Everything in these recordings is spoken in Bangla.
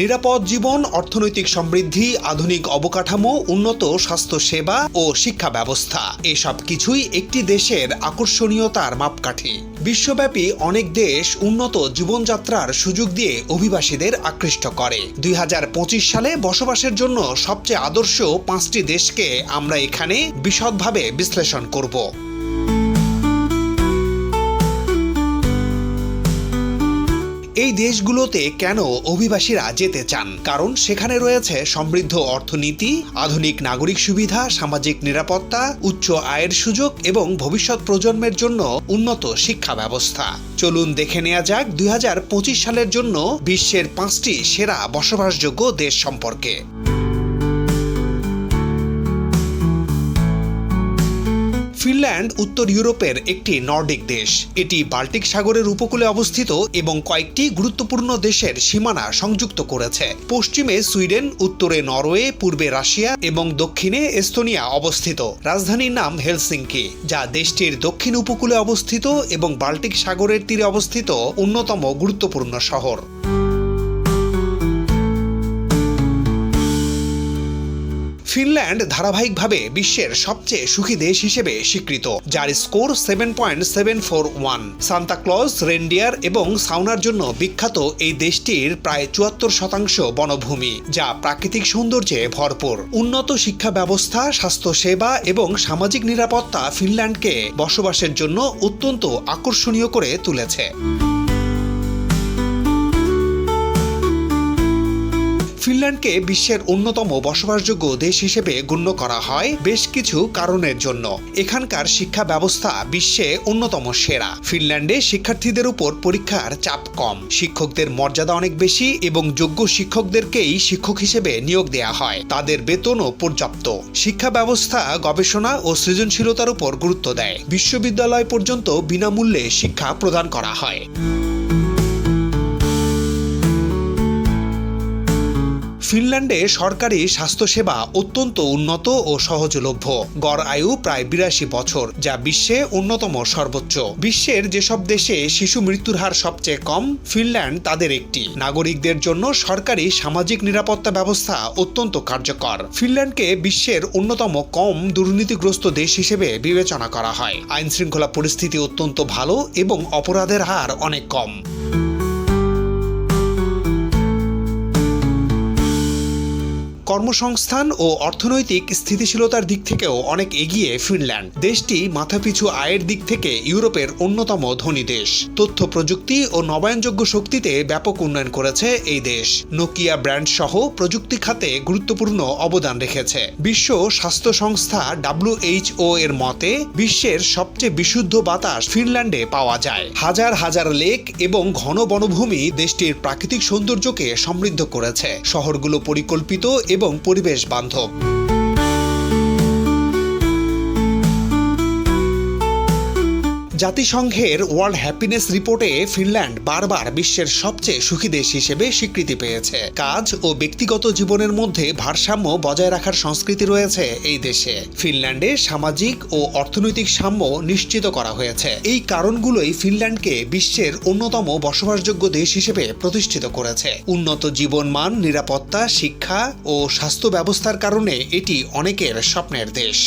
নিরাপদ জীবন, অর্থনৈতিক সমৃদ্ধি, আধুনিক অবকাঠামো, উন্নত স্বাস্থ্য সেবা ও শিক্ষা ব্যবস্থা। এসব কিছুই একটি দেশের আকর্ষণীয়তার মাপকাঠি। বিশ্বব্যাপী অনেক দেশ উন্নত জীবনযাত্রার সুযোগ দিয়ে অভিবাসীদের আকৃষ্ট করে। দুই হাজার পঁচিশ সালে বসবাসের জন্য সবচেয়ে আদর্শ পাঁচটি দেশকে আমরা এখানে বিশদভাবে বিশ্লেষণ করব। এই দেশগুলোতে কেন অভিবাসীরা যেতে চান? কারণ সেখানে রয়েছে সমৃদ্ধ অর্থনীতি, আধুনিক নাগরিক সুবিধা, সামাজিক নিরাপত্তা, উচ্চ আয়ের সুযোগ এবং ভবিষ্যৎ প্রজন্মের জন্য উন্নত শিক্ষা ব্যবস্থা। চলুন দেখে নেওয়া যাক দুই হাজার পঁচিশ সালের জন্য বিশ্বের পাঁচটি সেরা বসবাসযোগ্য দেশ সম্পর্কে। ফিনল্যান্ড, উত্তর ইউরোপের একটি নর্ডিক দেশ। এটি বাল্টিক সাগরের উপকূলে অবস্থিত এবং কয়েকটি গুরুত্বপূর্ণ দেশের সীমানা সংযুক্ত করেছে। পশ্চিমে সুইডেন, উত্তরে নরওয়ে, পূর্বে রাশিয়া এবং দক্ষিণে এস্তোনিয়া অবস্থিত। রাজধানীর নাম হেলসিঙ্কি, যা দেশটির দক্ষিণ উপকূলে অবস্থিত এবং বাল্টিক সাগরের তীরে অবস্থিত অন্যতম গুরুত্বপূর্ণ শহর। ফিনল্যান্ড ধারাবাহিকভাবে বিশ্বের সবচেয়ে সুখী দেশ হিসেবে স্বীকৃত, যার score seven point seven four one Santa Claus reindeer এবং সাউনার জন্য বিখ্যাত এই দেশটির প্রায় চুয়াত্তর শতাংশ বনভূমি, যা প্রাকৃতিক সৌন্দর্যে ভরপুর। উন্নত শিক্ষা ব্যবস্থা, স্বাস্থ্য সেবা এবং সামাজিক নিরাপত্তা ফিনল্যান্ডকে বসবাসের জন্য অত্যন্ত আকর্ষণীয় করে তুলেছে। ফিনল্যান্ডকে বিশ্বের অন্যতম বসবাসযোগ্য দেশ হিসেবে গণ্য করা হয় বেশ কিছু কারণের জন্য। এখানকার শিক্ষা ব্যবস্থা বিশ্বে অন্যতম সেরা। ফিনল্যান্ডে শিক্ষার্থীদের উপর পরীক্ষার চাপ কম। শিক্ষকদের মর্যাদা অনেক বেশি এবং যোগ্য শিক্ষকদেরকেই শিক্ষক হিসেবে নিয়োগ দেয়া হয়। তাদের বেতনও পর্যাপ্ত। শিক্ষা ব্যবস্থা, গবেষণা ও সৃজনশীলতার উপর গুরুত্ব দেয়। বিশ্ববিদ্যালয় পর্যন্ত বিনামূল্যে শিক্ষা প্রদান করা হয়। ফিনল্যান্ডে সরকারি স্বাস্থ্যসেবা অত্যন্ত উন্নত ও সহজলভ্য। গড় আয়ু প্রায় বিরাশি বছর, যা বিশ্বে অন্যতম সর্বোচ্চ। বিশ্বের যেসব দেশে শিশু মৃত্যুর হার সবচেয়ে কম, ফিনল্যান্ড তাদের একটি। নাগরিকদের জন্য সরকারি সামাজিক নিরাপত্তা ব্যবস্থা অত্যন্ত কার্যকর। ফিনল্যান্ডকে বিশ্বের অন্যতম কম দুর্নীতিগ্রস্ত দেশ হিসেবে বিবেচনা করা হয়। আইন শৃঙ্খলা পরিস্থিতি অত্যন্ত ভালো এবং অপরাধের হার অনেক কম। কর্মসংস্থান ও অর্থনৈতিক স্থিতিশীলতার দিক থেকেও অনেক এগিয়ে ফিনল্যান্ড। দেশটি মাথাপিছু আয়ের দিক থেকে ইউরোপের অন্যতম ধনী দেশ। তথ্য প্রযুক্তি ও নবায়নযোগ্য শক্তিতে ব্যাপক উন্নয়ন করেছে এই দেশ। নোকিয়া ব্র্যান্ড সহ প্রযুক্তি খাতে গুরুত্বপূর্ণ অবদান রেখেছে। বিশ্ব স্বাস্থ্য সংস্থা ডাব্লিউএইচও এর মতে, বিশ্বের সবচেয়ে বিশুদ্ধ বাতাস ফিনল্যান্ডে পাওয়া যায়। হাজার হাজার লেক এবং ঘন বনভূমি দেশটির প্রাকৃতিক সৌন্দর্যকে সমৃদ্ধ করেছে। শহরগুলো পরিকল্পিত এবং পরিবেশ বান্ধব। জাতিসংঘের ওয়ার্ল্ড হ্যাপিনেস রিপোর্টে ফিনল্যান্ড বারবার বিশ্বের সবচেয়ে সুখী দেশ হিসেবে স্বীকৃতি পেয়েছে। কাজ ও ব্যক্তিগত জীবনের মধ্যে ভারসাম্য বজায় রাখার সংস্কৃতি রয়েছে এই দেশে। ফিনল্যান্ডে সামাজিক ও অর্থনৈতিক সাম্য নিশ্চিত করা হয়েছে। এই কারণগুলোই ফিনল্যান্ডকে বিশ্বের অন্যতম বসবাসযোগ্য দেশ হিসেবে প্রতিষ্ঠিত করেছে। উন্নত জীবনমান, নিরাপত্তা, শিক্ষা ও স্বাস্থ্য ব্যবস্থার কারণে এটি অনেকের স্বপ্নের দেশ।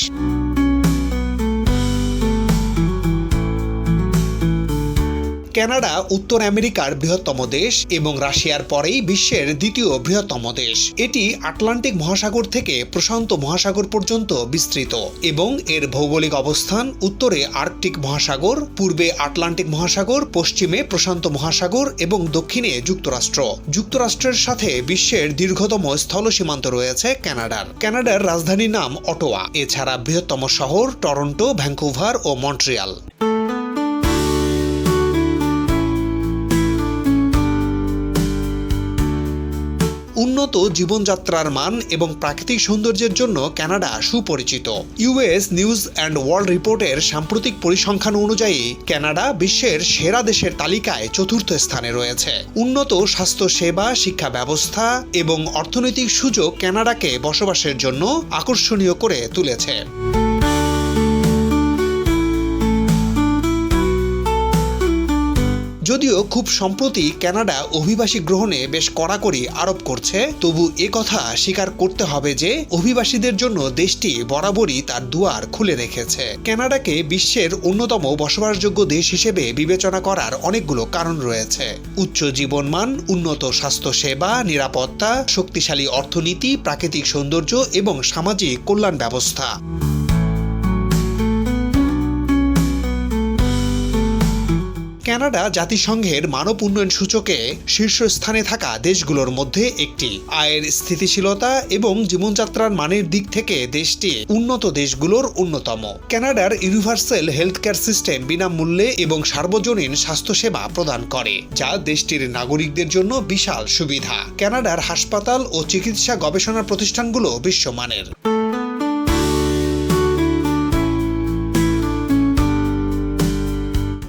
কানাডা, উত্তর আমেরিকার বৃহত্তম দেশ এবং রাশিয়ার পরেই বিশ্বের দ্বিতীয় বৃহত্তম দেশ। এটি আটলান্টিক মহাসাগর থেকে প্রশান্ত মহাসাগর পর্যন্ত বিস্তৃত এবং এর ভৌগোলিক অবস্থান উত্তরে আর্কটিক মহাসাগর, পূর্বে আটলান্টিক মহাসাগর, পশ্চিমে প্রশান্ত মহাসাগর এবং দক্ষিণে যুক্তরাষ্ট্র। যুক্তরাষ্ট্রের সাথে বিশ্বের দীর্ঘতম স্থল সীমান্ত রয়েছে কানাডার। কানাডার রাজধানীর নাম অটোয়া, এছাড়া বৃহত্তম শহর টরন্টো, ভ্যাঙ্কুভার ও মন্ট্রিয়াল। উন্নত জীবনযাত্রার মান এবং প্রাকৃতিক সৌন্দর্যের জন্য কানাডা সুপরিচিত। ইউএস নিউজ অ্যান্ড ওয়ার্ল্ড রিপোর্টের সাম্প্রতিক পরিসংখ্যান অনুযায়ী কানাডা বিশ্বের সেরা দেশের তালিকায় চতুর্থ স্থানে রয়েছে। উন্নত স্বাস্থ্য সেবা শিক্ষা ব্যবস্থা এবং অর্থনৈতিক সুযোগ কানাডাকে বসবাসের জন্য আকর্ষণীয় করে তুলেছে। খুব সম্প্রতি কানাডা অভিবাসী গ্রহণে বেশ কড়াকড়ি আরোপ করছে। তবু এ কথা স্বীকার করতে হবে যে, অভিবাসীদের জন্য দেশটি বরাবরই তার দুয়ার খুলে রেখেছে। কানাডাকে বিশ্বের অন্যতম বসবাসযোগ্য দেশ হিসেবে বিবেচনা করার অনেকগুলো কারণ রয়েছে। উচ্চ জীবনমান, উন্নত স্বাস্থ্যসেবা, নিরাপত্তা, শক্তিশালী অর্থনীতি, প্রাকৃতিক সৌন্দর্য এবং সামাজিক কল্যাণ ব্যবস্থা। কানাডা জাতিসংঘের মানব উন্নয়ন সূচকে শীর্ষস্থানে থাকা দেশগুলোর মধ্যে একটি। আয়ের স্থিতিশীলতা এবং জীবনযাত্রার মানের দিক থেকে দেশটি উন্নত দেশগুলোর অন্যতম। কানাডার ইউনিভার্সাল হেলথ কেয়ার সিস্টেম বিনামূল্যে এবং সার্বজনীন স্বাস্থ্যসেবা প্রদান করে, যা দেশটির নাগরিকদের জন্য বিশাল সুবিধা। কানাডার হাসপাতাল ও চিকিৎসা গবেষণা প্রতিষ্ঠানগুলো বিশ্বমানের।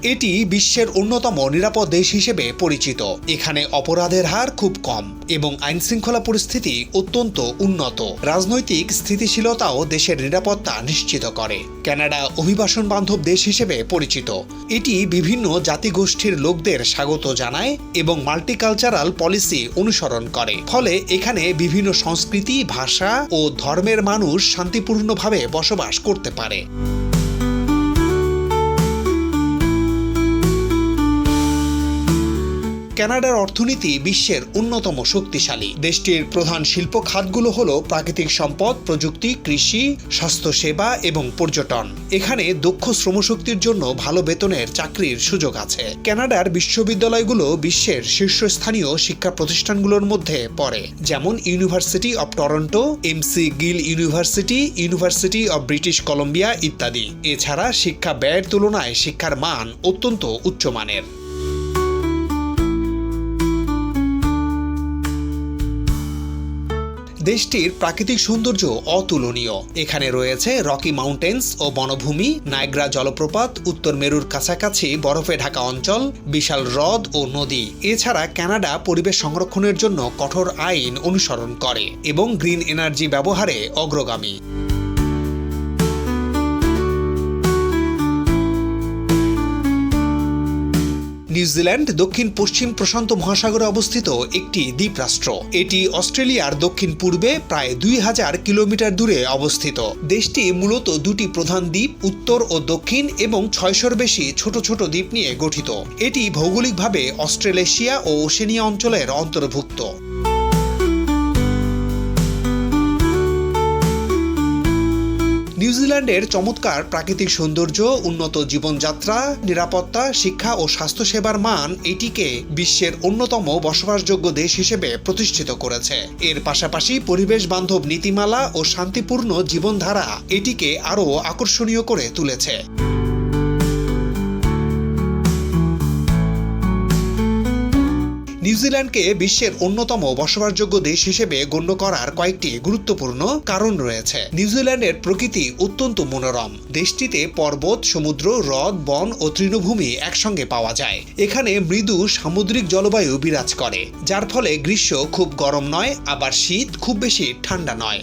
এটি বিশ্বের অন্যতম নিরাপদ দেশ হিসেবে পরিচিত। এখানে অপরাধের হার খুব কম এবং আইন শৃঙ্খলা পরিস্থিতি অত্যন্ত উন্নত। রাজনৈতিক স্থিতিশীলতাও দেশের নিরাপত্তা নিশ্চিত করে। কানাডা অভিবাসন বান্ধব দেশ হিসেবে পরিচিত। এটি বিভিন্ন জাতিগোষ্ঠীর লোকদের স্বাগত জানায় এবং মাল্টিকালচারাল পলিসি অনুসরণ করে। ফলে এখানে বিভিন্ন সংস্কৃতি, ভাষা ও ধর্মের মানুষ শান্তিপূর্ণভাবে বসবাস করতে পারে। কানাডার অর্থনীতি বিশ্বের অন্যতম শক্তিশালী। দেশটির প্রধান শিল্প খাতগুলো হল প্রাকৃতিক সম্পদ, প্রযুক্তি, কৃষি, স্বাস্থ্যসেবা এবং পর্যটন। এখানে দক্ষ শ্রমশক্তির জন্য ভালো বেতনের চাকরির সুযোগ আছে। কানাডার বিশ্ববিদ্যালয়গুলো বিশ্বের শীর্ষস্থানীয় শিক্ষা প্রতিষ্ঠানগুলোর মধ্যে পড়ে, যেমন University of Toronto McGill University University of British Columbia ইত্যাদি। এছাড়া শিক্ষা ব্যয়ের তুলনায় শিক্ষার মান অত্যন্ত উচ্চমানের। দেশটির প্রাকৃতিক সৌন্দর্য অতুলনীয়। এখানে রয়েছে রকি মাউন্টেন্স ও বনভূমি নায়গ্রা জলপ্রপাত, উত্তর মেরুর কাছাকাছি বরফে ঢাকা অঞ্চল, বিশাল হ্রদ ও নদী। এছাড়া ক্যানাডা পরিবেশ সংরক্ষণের জন্য কঠোর আইন অনুসরণ করে এবং গ্রিন এনার্জি ব্যবহারে অগ্রগামী। নিউজিল্যান্ড দক্ষিণ পশ্চিম প্রশান্ত মহাসাগরে অবস্থিত একটি দ্বীপরাষ্ট্র। এটি অস্ট্রেলিয়ার দক্ষিণ পূর্বে প্রায় দুই হাজার কিলোমিটার দূরে অবস্থিত। দেশটি মূলত দুটি প্রধান দ্বীপ, উত্তর ও দক্ষিণ এবং ছয়শোর বেশি ছোট ছোট দ্বীপ নিয়ে গঠিত। এটি ভৌগোলিকভাবে অস্ট্রেলেশিয়া ও ওশেনিয়া অঞ্চলের অন্তর্ভুক্ত। নিউজিল্যান্ডের চমৎকার প্রাকৃতিক সৌন্দর্য, উন্নত জীবনযাত্রা, নিরাপত্তা, শিক্ষা ও স্বাস্থ্যসেবার মান এটিকে বিশ্বের অন্যতম বসবাসযোগ্য দেশ হিসেবে প্রতিষ্ঠিত করেছে। এর পাশাপাশি পরিবেশ বান্ধব নীতিমালা ও শান্তিপূর্ণ জীবনধারা এটিকে আরও আকর্ষণীয় করে তুলেছে। নিউজিল্যান্ডকে বিশ্বের অন্যতম বসবাসযোগ্য দেশ হিসেবে গণ্য করার কয়েকটি গুরুত্বপূর্ণ কারণ রয়েছে। নিউজিল্যান্ডের প্রকৃতি অত্যন্ত মনোরম। দেশটিতে পর্বত, সমুদ্র, হ্রদ, বন ও তৃণভূমি একসঙ্গে পাওয়া যায়। এখানে মৃদু সামুদ্রিক জলবায়ু বিরাজ করে, যার ফলে গ্রীষ্ম খুব গরম নয়, আবার শীত খুব বেশি ঠান্ডা নয়।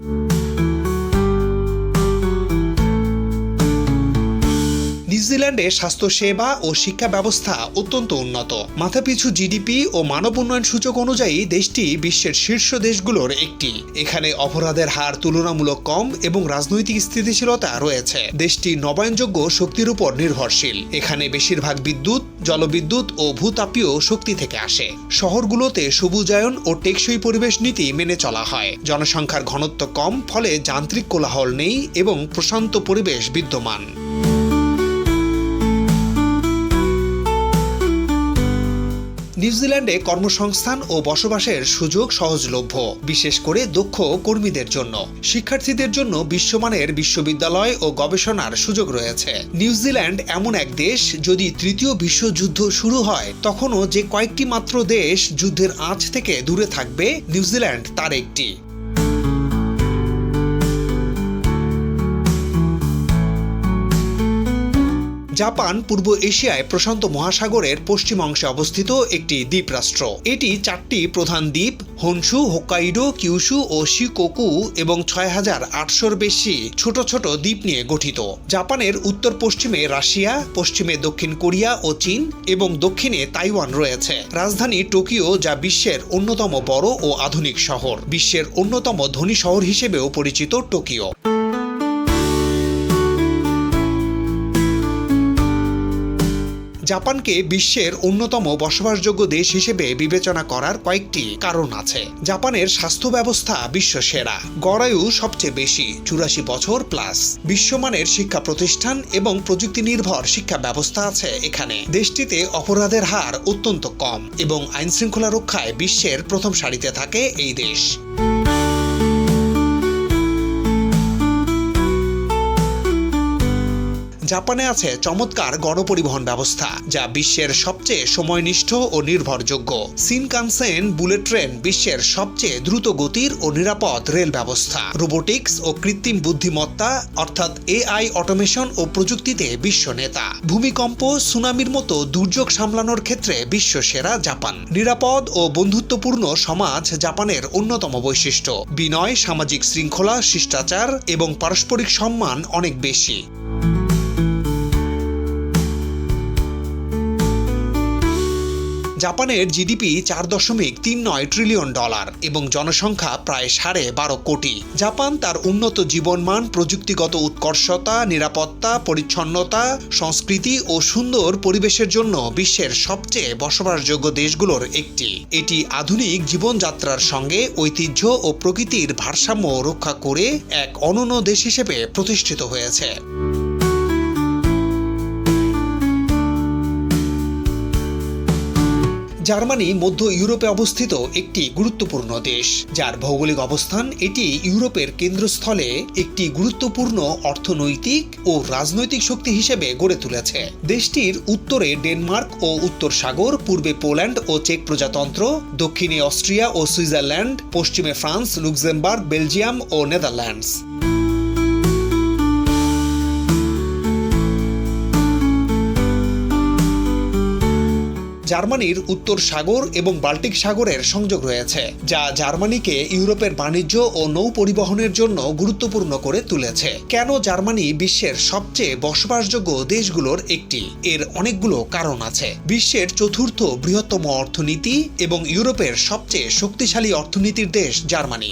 নিউজিল্যান্ডে স্বাস্থ্যসেবা ও শিক্ষা ব্যবস্থা অত্যন্ত উন্নত। মাথাপিছু জিডিপি ও মানব উন্নয়ন সূচক অনুযায়ী দেশটি বিশ্বের শীর্ষ দেশগুলোর একটি। এখানে অপরাধের হার তুলনামূলক কম এবং রাজনৈতিক স্থিতিশীলতা রয়েছে। দেশটি নবায়নযোগ্য শক্তির উপর নির্ভরশীল। এখানে বেশিরভাগ বিদ্যুৎ, জলবিদ্যুৎ ও ভূতাপীয় শক্তি থেকে আসে। শহরগুলোতে সবুজায়ন ও টেকসই পরিবেশ নীতি মেনে চলা হয়। জনসংখ্যার ঘনত্ব কম, ফলে যান্ত্রিক কোলাহল নেই এবং প্রশান্ত পরিবেশ বিদ্যমান। নিউজিল্যান্ডে কর্মসংস্থান ও বসবাসের সুযোগ সহজলভ্য, বিশেষ করে দক্ষ কর্মীদের জন্য। শিক্ষার্থীদের জন্য বিশ্বমানের বিশ্ববিদ্যালয় ও গবেষণার সুযোগ রয়েছে। নিউজিল্যান্ড এমন এক দেশ, যদি তৃতীয় বিশ্বযুদ্ধ শুরু হয়, তখনও যে কয়েকটি মাত্র দেশ যুদ্ধের আঁচ থেকে দূরে থাকবে, নিউজিল্যান্ড তার একটি। জাপান পূর্ব এশিয়ায় প্রশান্ত মহাসাগরের পশ্চিম অংশে অবস্থিত একটি দ্বীপরাষ্ট্র। এটি চারটি প্রধান দ্বীপ, হনসু, হোকাইডো কিউশু ও শিকোকু এবং ছয় হাজার আটশোর বেশি ছোট ছোট দ্বীপ নিয়ে গঠিত। জাপানের উত্তর পশ্চিমে রাশিয়া, পশ্চিমে দক্ষিণ কোরিয়া ও চীন এবং দক্ষিণে তাইওয়ান রয়েছে। রাজধানী টোকিও যা বিশ্বের অন্যতম বড় ও আধুনিক শহর। বিশ্বের অন্যতম ধনী শহর হিসেবেও পরিচিত টোকিও। জাপানকে বিশ্বের অন্যতম বসবাসযোগ্য দেশ হিসেবে বিবেচনা করার কয়েকটি কারণ আছে। জাপানের স্বাস্থ্য ব্যবস্থা বিশ্ব সেরা গড়ায়ু সবচেয়ে বেশি, চুরাশি বছর প্লাস। বিশ্বমানের শিক্ষা প্রতিষ্ঠান এবং প্রযুক্তি নির্ভর শিক্ষা ব্যবস্থা আছে এখানে। দেশটিতে অপরাধের হার অত্যন্ত কম এবং আইনশৃঙ্খলা রক্ষায় বিশ্বের প্রথম সারিতে থাকে এই দেশ। জাপানে আছে চমৎকার গণপরিবহন ব্যবস্থা, যা বিশ্বের সবচেয়ে সময়নিষ্ঠ ও নির্ভরযোগ্য। সিনকানসেন বুলেট ট্রেন বিশ্বের সবচেয়ে দ্রুত গতির ও নিরাপদ রেল ব্যবস্থা। রোবোটিক্স ও কৃত্রিম বুদ্ধিমত্তা, অর্থাৎ এআই অটোমেশন ও প্রযুক্তিতে বিশ্ব নেতা। ভূমিকম্প, সুনামির মতো দুর্যোগ সামলানোর ক্ষেত্রে বিশ্ব সেরা জাপান। নিরাপদ ও বন্ধুত্বপূর্ণ সমাজ জাপানের অন্যতম বৈশিষ্ট্য। বিনয়, সামাজিক শৃঙ্খলা, শিষ্টাচার এবং পারস্পরিক সম্মান অনেক বেশি। জাপানের জিডিপি চার দশমিক তিন নয় ট্রিলিয়ন ডলার এবং জনসংখ্যা প্রায় সাড়ে বারো কোটি। জাপান তার উন্নত জীবনমান, প্রযুক্তিগত উৎকর্ষতা, নিরাপত্তা, পরিচ্ছন্নতা, সংস্কৃতি ও সুন্দর পরিবেশের জন্য বিশ্বের সবচেয়ে বসবাসযোগ্য দেশগুলোর একটি। এটি আধুনিক জীবনযাত্রার সঙ্গে ঐতিহ্য ও প্রকৃতির ভারসাম্য রক্ষা করে এক অনন্য দেশ হিসেবে প্রতিষ্ঠিত হয়েছে। জার্মানি মধ্য ইউরোপে অবস্থিত একটি গুরুত্বপূর্ণ দেশ। যার ভৌগোলিক অবস্থান, এটি ইউরোপের কেন্দ্রস্থলে একটি গুরুত্বপূর্ণ অর্থনৈতিক ও রাজনৈতিক শক্তি হিসেবে গড়ে তুলেছে। দেশটির উত্তরে ডেনমার্ক ও উত্তর সাগর, পূর্বে পোল্যান্ড ও চেক প্রজাতন্ত্র, দক্ষিণে অস্ট্রিয়া ও সুইজারল্যান্ড, পশ্চিমে ফ্রান্স, লুক্সেমবার্গ, বেলজিয়াম ও নেদারল্যান্ডস। জার্মানির উত্তর সাগর এবং বাল্টিক সাগরের সংযোগ রয়েছে, যা জার্মানিকে ইউরোপের বাণিজ্য ও নৌ পরিবহনের জন্য গুরুত্বপূর্ণ করে তুলেছে। কেন জার্মানি বিশ্বের সবচেয়ে বসবাসযোগ্য দেশগুলোর একটি? এর অনেকগুলো কারণ আছে। বিশ্বের চতুর্থ বৃহত্তম অর্থনীতি এবং ইউরোপের সবচেয়ে শক্তিশালী অর্থনীতির দেশ জার্মানি।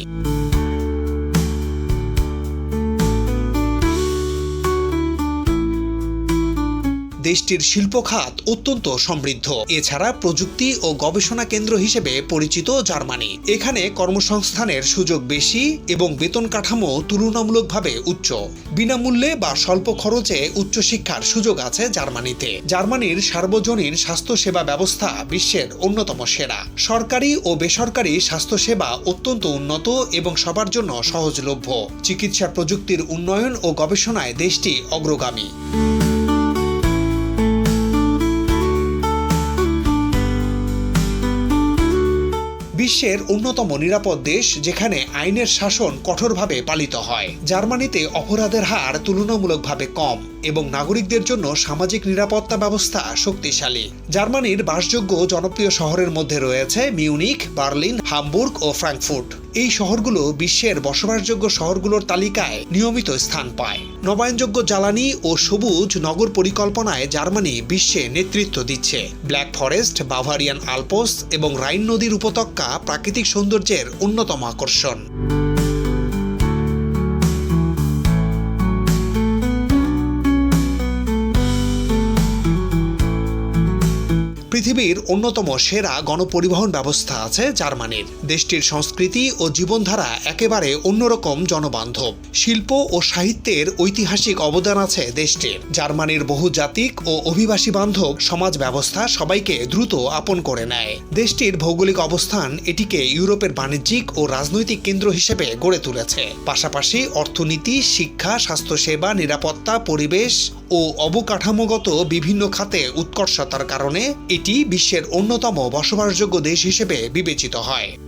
দেশটির শিল্প খাত অত্যন্ত সমৃদ্ধ। এছাড়া প্রযুক্তি ও গবেষণা কেন্দ্র হিসেবে পরিচিত জার্মানি। এখানে কর্মসংস্থানের সুযোগ বেশি এবং বেতন কাঠামো তুলনামূলকভাবে উচ্চ। বিনামূল্যে বা স্বল্প খরচে উচ্চশিক্ষার সুযোগ আছে জার্মানিতে। জার্মানির সার্বজনীন স্বাস্থ্যসেবা ব্যবস্থা বিশ্বের অন্যতম সেরা। সরকারি ও বেসরকারি স্বাস্থ্যসেবা অত্যন্ত উন্নত এবং সবার জন্য সহজলভ্য। চিকিৎসা প্রযুক্তির উন্নয়ন ও গবেষণায় দেশটি অগ্রগামী। বিশ্বের অন্যতম নিরাপদ দেশ যেখানে আইনের শাসন কঠোরভাবে পালিত হয়। জার্মানিতে অপরাধের হার তুলনামূলকভাবে কম এবং নাগরিকদের জন্য সামাজিক নিরাপত্তা ব্যবস্থা শক্তিশালী। জার্মানির বাসযোগ্য জনপ্রিয় শহরের মধ্যে রয়েছে মিউনিক বার্লিন, হামবুর্গ ও ফ্র্যাঙ্কফুর্ট এই শহরগুলো বিশ্বের বসবাসযোগ্য শহরগুলোর তালিকায় নিয়মিত স্থান পায়। নবায়নযোগ্য জ্বালানি ও সবুজ নগর পরিকল্পনায় জার্মানি বিশ্বে নেতৃত্ব দিচ্ছে। ব্ল্যাক ফরেস্ট, বাভারিয়ান আলপোস এবং রাইন নদীর উপত্যকা প্রাকৃতিক সৌন্দর্যের অন্যতম আকর্ষণ। পৃথিবীর অন্যতম সেরা গণপরিবহন ব্যবস্থা আছে জার্মানির। দেশটির সংস্কৃতি ও জীবনধারা একেবারে অন্যরকম জনবান্ধব। শিল্প ও সাহিত্যের ঐতিহাসিক অবদান আছে দেশটির। জার্মানির বহুজাতিক ও অভিবাসী বান্ধব সমাজ ব্যবস্থা সবাইকে দ্রুত আপন করে নেয়। দেশটির ভৌগোলিক অবস্থান এটিকে ইউরোপের বাণিজ্যিক ও রাজনৈতিক কেন্দ্র হিসেবে গড়ে তুলেছে। পাশাপাশি অর্থনীতি, শিক্ষা, স্বাস্থ্যসেবা, নিরাপত্তা, পরিবেশ ও অবকাঠামোগত বিভিন্ন খাতে উৎকর্ষতার কারণে এটি বিশ্বের অন্যতম বসবাসযোগ্য দেশ হিসেবে বিবেচিত হয়।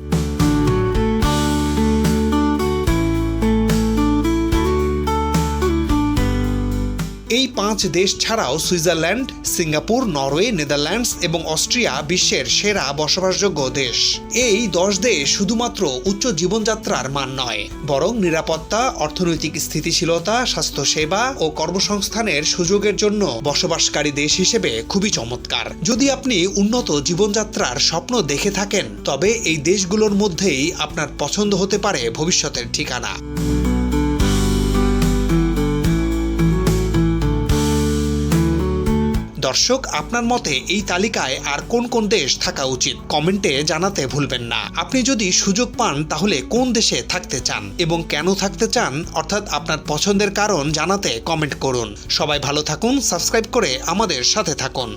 এই পাঁচ দেশ ছাড়াও সুইজারল্যান্ড, সিঙ্গাপুর, নরওয়ে, নেদারল্যান্ডস এবং অস্ট্রিয়া বিশ্বের সেরা বসবাসযোগ্য দেশ। এই দশ দেশ শুধুমাত্র উচ্চ জীবনযাত্রার মান নয়, বরং নিরাপত্তা, অর্থনৈতিক স্থিতিশীলতা, স্বাস্থ্যসেবা ও কর্মসংস্থানের সুযোগের জন্য বসবাসকারী দেশ হিসেবে খুবই চমৎকার। যদি আপনি উন্নত জীবনযাত্রার স্বপ্ন দেখে থাকেন, তবে এই দেশগুলোর মধ্যেই আপনার পছন্দ হতে পারে ভবিষ্যতের ঠিকানা। দর্শক, আপনার মতে এই তালিকায় আর কোন কোন দেশ থাকা উচিত? কমেন্টে জানাতে ভুলবেন না। আপনি যদি সুযোগ পান, তাহলে কোন দেশে থাকতে চান এবং কেন থাকতে চান, অর্থাৎ আপনার পছন্দের কারণ জানাতে কমেন্ট করুন। সবাই ভালো থাকুন, সাবস্ক্রাইব করে আমাদের সাথে থাকুন।